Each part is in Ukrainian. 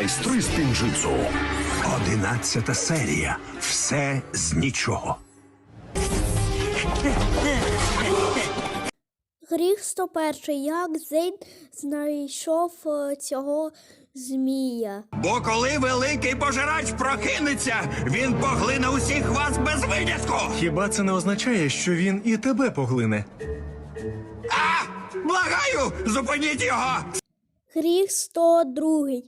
Майстри з пінжитсу. Одинадцята серія. Все з нічого. Гріх 101. Як Зейн знайшов е, цього змія? Бо коли великий пожирач прокинеться, він поглине усіх вас без винятку. Хіба це не означає, що він і тебе поглине? Благаю, зупиніть його. Гріх 102.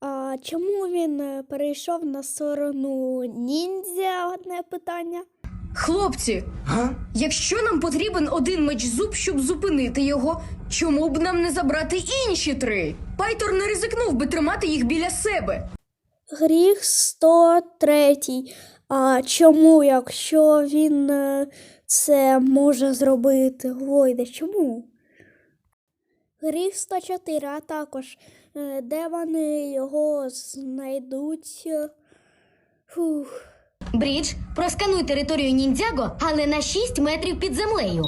А чому він е, перейшов на сторону ніндзя? Одне питання. Хлопці, якщо нам потрібен один меч зуб, щоб зупинити його, чому б нам не забрати інші три? Пайтор не ризикнув би тримати їх біля себе. Гріх 103. А чому, якщо він е, це може зробити? Гойде, чому? Гріх 104, а також де вони його знайдуть? Е, Фух. Брідж, проскануй територію ніндзяго, але на 6 метрів під землею.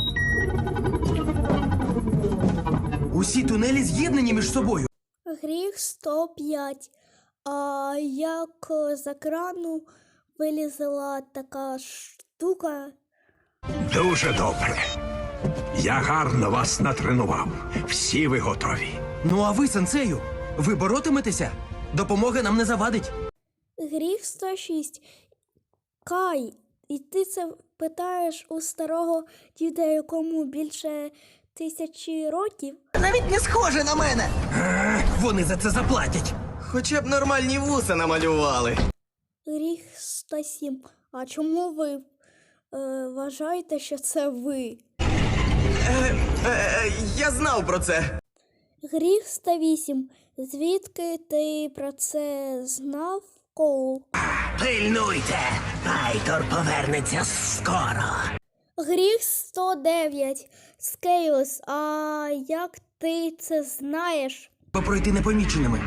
Усі тунелі з'єднані між собою. Гріх 105. А як е, з екрану вилізла така штука? Дуже добре. Я гарно вас натренував. Всі ви готові. Ну а ви, сенсею, ви боротиметеся? Допомоги нам не завадить. Гріх 106. Кай, і ти це питаєш у старого діда, якому більше тисячі років? Навіть не схоже на мене. Вони за це заплатять. Хоча б нормальні вуса намалювали. Гріх 107. А чому ви е, вважаєте, що це ви? Е, е, я знав про це. Гріх 108. Звідки ти про це знав, Коул? Пильнуйте! Пайтор повернеться скоро. Гріх 109. Скейлс, а як ти це знаєш? Попройти непоміченими.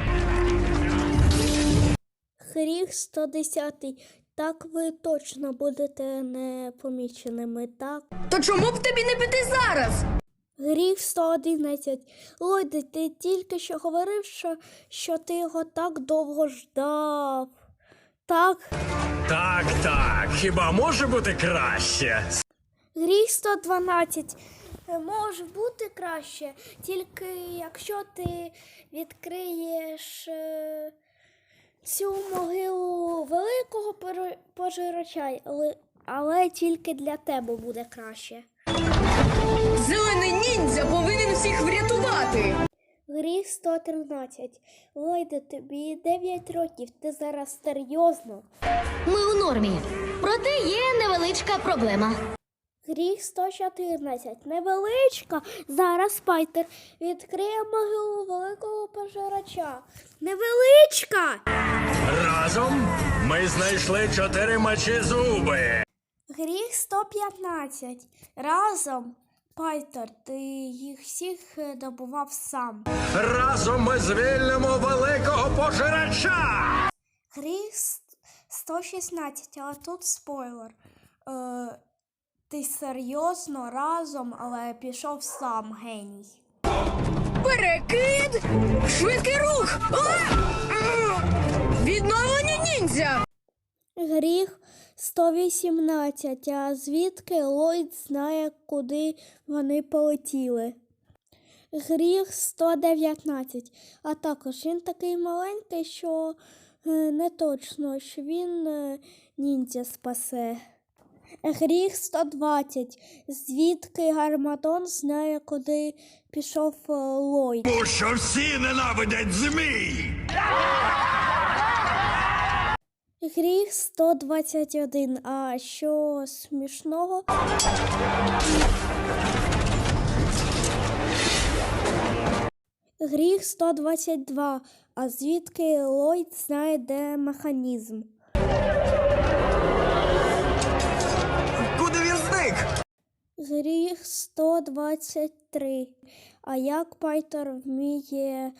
Гріх 110. Так ви точно будете непоміченими, так? То чому б тобі не піти зараз? Гріх 111. Лойде, ти тільки що говорив, що, що ти його так довго ждав. Так, Так, так. Хіба може бути краще? гріх 112. Е, Може бути краще, тільки якщо ти відкриєш е, цю могилу великого пожирача, але, але тільки для тебе буде краще. Зелений ніндзя повинен всіх врятувати. Гріх 113. Лойде, тобі 9 років, ти зараз серйозно. Ми у нормі. Проте є невеличка проблема. Гріх 114. Невеличка. Зараз Спайтер відкриє могилу великого пожирача. Невеличка! Разом ми знайшли чотири мечі зуби. Гріх 115. Разом. Пайтер, ти їх всіх е, добував сам. Разом ми звільнимо великого пожирача. Гріх 116, але тут спойлер. Е, ти серйозно разом, але пішов сам геній. Перекид! Швидкий рух! А! Відновлення ніндзя! Гріх 118, а звідки Ллойд знає, куди вони полетіли. Гріх 119, а також він такий маленький, що е, не точно, що він е, ніндзя спасе. Гріх 120, звідки Гарматон знає, куди пішов е, Ллойд. Бо що всі ненавидять змій. Гріх 121. А що смішного? Гріх 122. А звідки Ллойд знає, де механізм? Куди він зник? Гріх 123. А як Пайтер вміє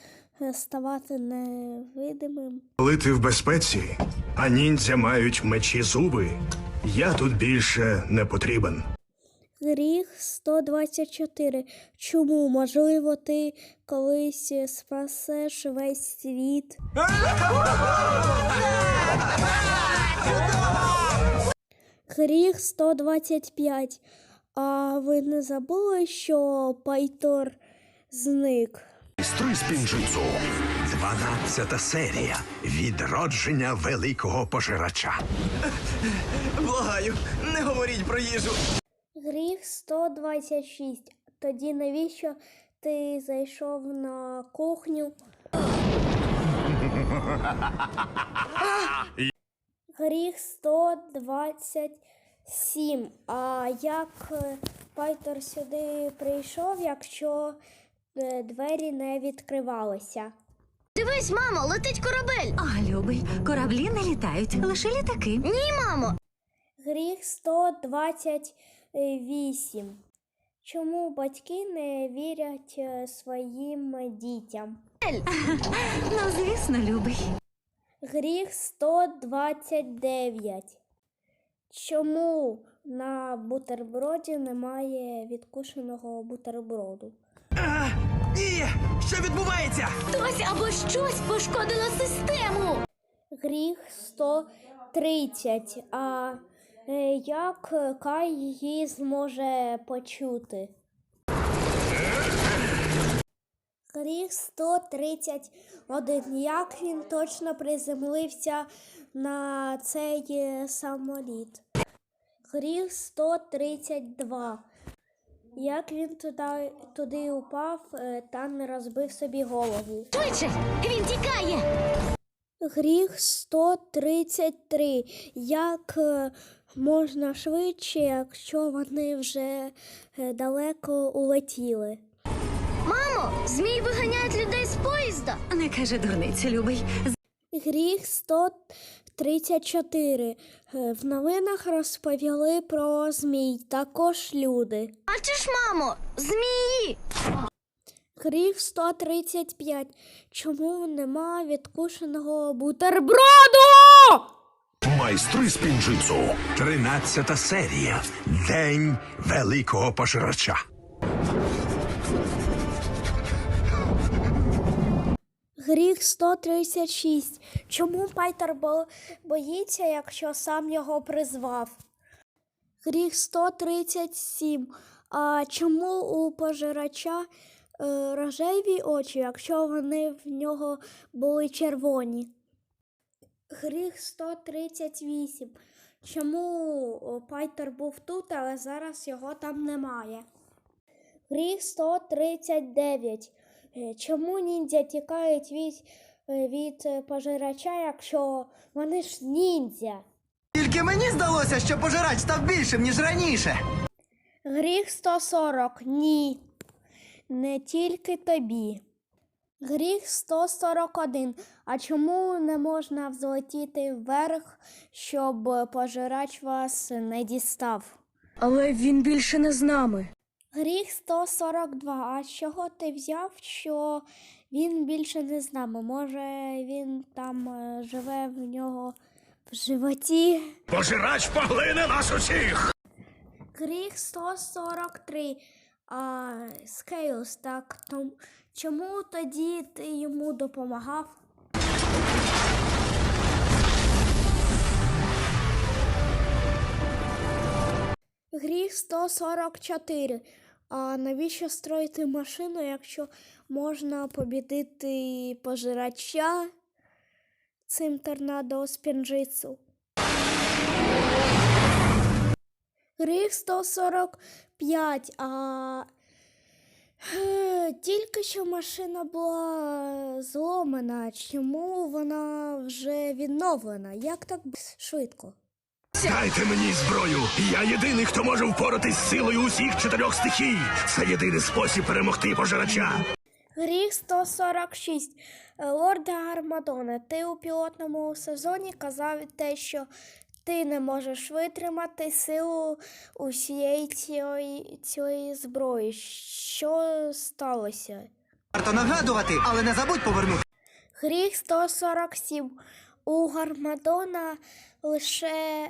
ставати невидимим. Коли ти в безпеці, а ніндзя мають мечі зуби, я тут більше не потрібен. Гріх 124. Чому можливо ти колись спасеш весь світ? Гріх 125. А ви не забули, що Пайтор зник? Майстри з пінжицу. Дванадцята серія. Відродження великого пожирача. Благаю, не говоріть про їжу. Гріх 126. Тоді навіщо ти зайшов на кухню? Гріх 127. А як е, Пайтер сюди прийшов, якщо двері не відкривалися? Дивись, мамо, летить корабель. А, любий, кораблі не літають, лише літаки. Ні, мамо. Гріх 128. Чому батьки не вірять е, своїм дітям? Ну, звісно, любий. Гріх 129. Чому на бутерброді немає відкушеного бутерброду? Що відбувається? Хтось або щось пошкодило систему. Гріх 130. А е, як Кай її зможе почути? Гріх 131. Як він точно приземлився на цей е, самоліт? Гріх 132. Як він туди, туди упав е, та не розбив собі голову? Швидше, він тікає. Гріх 133. Як е, можна швидше, якщо вони вже е, далеко улетіли? Мамо, змій виганяють людей з поїзда. Не кажи дурниці, любий. Гріх 134. Е, В новинах розповіли про змій, також люди. А чи ж, мамо, змії? Гріх 135. Чому нема відкушеного бутерброду? Майстри з пінжицу. Тринадцята серія. День великого пожирача. Гріх 136. Чому Пайтер бо- боїться, якщо сам його призвав? Гріх 137. А чому у пожирача е, рожеві очі, якщо вони в нього були червоні? Гріх 138. Чому Пайтер був тут, але зараз його там немає? Гріх 139. Е, Чому ніндзя тікають від, е, від е, пожирача, якщо вони ж ніндзя? Тільки мені здалося, що пожирач став більшим, ніж раніше. Гріх 140. Ні. Не тільки тобі. Гріх 141. А чому не можна взлетіти вверх, щоб пожирач вас не дістав? Але він більше не з нами. Гріх 142. А з чого ти взяв, що він більше не з нами? Може, він там е, живе в нього в животі? Пожирач поглине нас усіх! Гріх 143. А Скейлс, так то чому тоді ти йому допомагав? Гріх 144. А навіщо строїти машину, якщо можна побідити пожирача цим торнадо з пінжицу? Гріх 145, а е, тільки що машина була зломана. Чому вона вже відновлена? Як так швидко? Дайте мені зброю. Я єдиний, хто може впоратись з силою усіх чотирьох стихій. Це єдиний спосіб перемогти пожирача. Гріх 146. Е, Лорде Армадоне, ти у пілотному сезоні казав те, що ти не можеш витримати силу усієї цієї, цієї зброї. Що сталося? Варто нагадувати, але не забудь повернути. Гріх 147. У Гармадона лише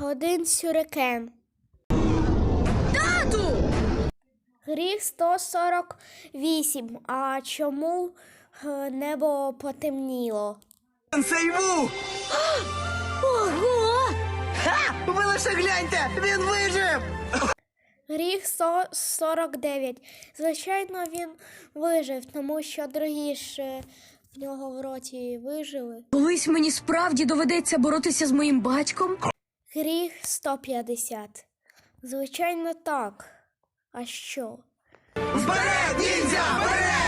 один сюрикен. Тату! Гріх 148. А чому е, небо потемніло? Сейву! Ого! Ви лише гляньте! Він вижив! Гріх со- 49. Звичайно, він вижив, тому що другі ж е, в нього в роті вижили. Колись мені справді доведеться боротися з моїм батьком. Гріх 150. Звичайно, так. А що? Вперед, ніндзя! Вперед!